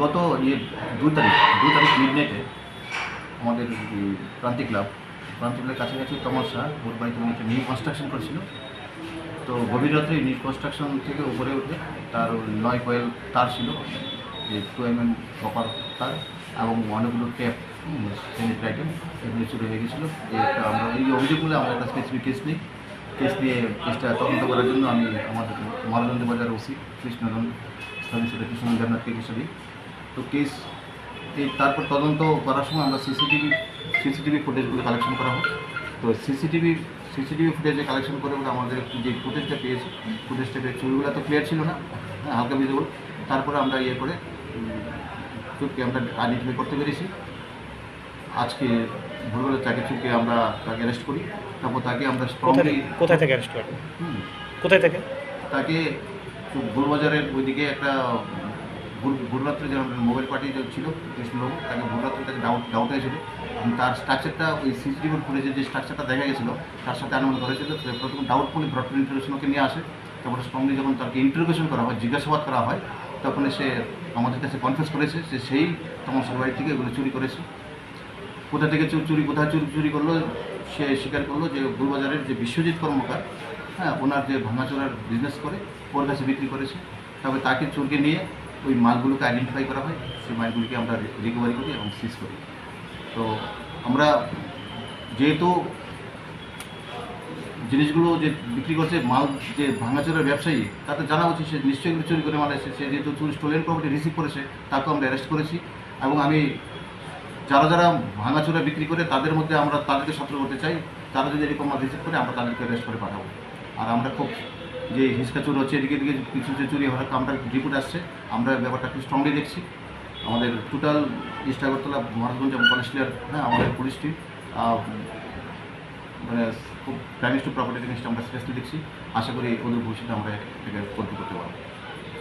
গত ইয়ে দু তারিখ দু তারিখ মিড নাইটে আমাদের প্রান্তিক ক্লাব প্রান্তিক ক্লাবের কাছাকাছি তমল শাহ ওর বাড়িতে একটা নিউ কনস্ট্রাকশন করেছিল। তো গভীর রাত্রে নিউ কনস্ট্রাকশন থেকে উপরে উঠে তার নয় কয়েল তার ছিল, যে টু এম এম কপার তার এবং অনেকগুলো ট্যাপ স্যানিটারি আইটেম এগুলো চুরি হয়ে গেছিল। একটা আমরা এই অভিযোগগুলো আমরা একটা স্পেসিফিক কেস নিই। কেস নিয়ে কেসটা তদন্ত করার জন্য আমি আমাদের মারানন্দ বাজার ওসি কৃষ্ণনন্দ স্থানীয় সেটা কৃষ্ণ জান্নাথকে কেসটা দিই। তো কেস এই তারপর তদন্ত করার সময় আমরা সিসিটিভি সিসিটিভি ফুটেজগুলো কালেকশন করা হয়। তো সিসিটিভি সিসিটিভি ফুটেজে কালেকশন করে বলে আমাদের যে ফুটেজটা পেয়েছি ফুটেজটা পেয়ে চুরিগুলো তো ক্লিয়ার ছিল না হ্যাঁ হালকা ভিজিবল তারপরে আমরা ইয়ে করে চুপকে আমরা আইডেন্টিফাই করতে পেরেছি। আজকে ভোরবেলা তাকে চুপকে আমরা তাকে অ্যারেস্ট করি। তারপর তাকে আমরা স্ট্রংলি কোথায় থেকে অ্যারেস্ট করেন? কোথায় থেকে? তাকে ভুলবাজারের ওইদিকে একটা ভুল- যে আমাদের মোবাইল পার্টি যে ছিল কৃষ্ণবাবু, তাকে ভুলরাত্রে তাকে ডাউট ডাউট হয়েছিল তার স্ট্রাকচারটা ওই সিসিটিভি ফুটেজে যে স্ট্রাকচারটা দেখা গেছিল, তার সাথে অনুমান করেছিল। প্রথম ডাউটফুলি ব্রড ইন্টারোগেশন ওকে নিয়ে আসে। তারপরে স্ট্রংলি যখন তাকে ইন্টারোগেশন করা হয়, জিজ্ঞাসাবাদ করা হয়, তখন সে আমাদের কাছে কনফেস করেছে যে সেই তমসের বাড়ি থেকে এগুলো চুরি করেছে। কোথা থেকে চুরি, কোথায় চুরি চুরি করল, সে স্বীকার করল যে গুলবাজারের যে বিশ্বজিৎ কর্মকার হ্যাঁ ওনার যে ভাঙাচোরার বিজনেস করে, ওর কাছে বিক্রি করেছে। তবে তাকে চোরকে নিয়ে ওই মালগুলোকে আইডেন্টিফাই করা হয়, সেই মালগুলিকে আমরা রিকভারি করি এবং সিজ করি। তো আমরা যেহেতু জিনিসগুলো যে বিক্রি করছে, মাল যে ভাঙাচোরার ব্যবসায়ী, তাতে জানা উচিত সে নিশ্চয়ই চুরি করে মাল সে যেহেতু চুরি স্টোলেন প্রপার্টি রিসিভ করেছে, তাকেও আমরা অ্যারেস্ট করেছি এবং আমি যারা যারা ভাঙাচোরা বিক্রি করে, তাদের মধ্যে আমরা তাদেরকে সতর্ক করতে চাই। তারা যদি এরকম মাল রিসিভ করে, আমরা তাদেরকে অ্যারেস্ট করে পাঠাবো। আর আমরা খুব যে হিসকা চুরি হচ্ছে, এদিকে এদিকে কিছু যে চুরি হওয়ার আমরা রিপোর্ট আসছে, আমরা ব্যাপারটা খুব স্ট্রংলি দেখছি। আমাদের টোটাল ইস্ট আগরতলা মহারাজগঞ্জ এবং কলেস্টিয়ার হ্যাঁ আমাদের পুলিশ টিম মানে খুব ক্রাইমিস্ট প্রপার্টি জিনিসটা আমরা স্পেশালি দেখছি। আশা করি ওদের ভবিষ্যতে আমরা এটাকে কন্ট্রোল করতে পারব।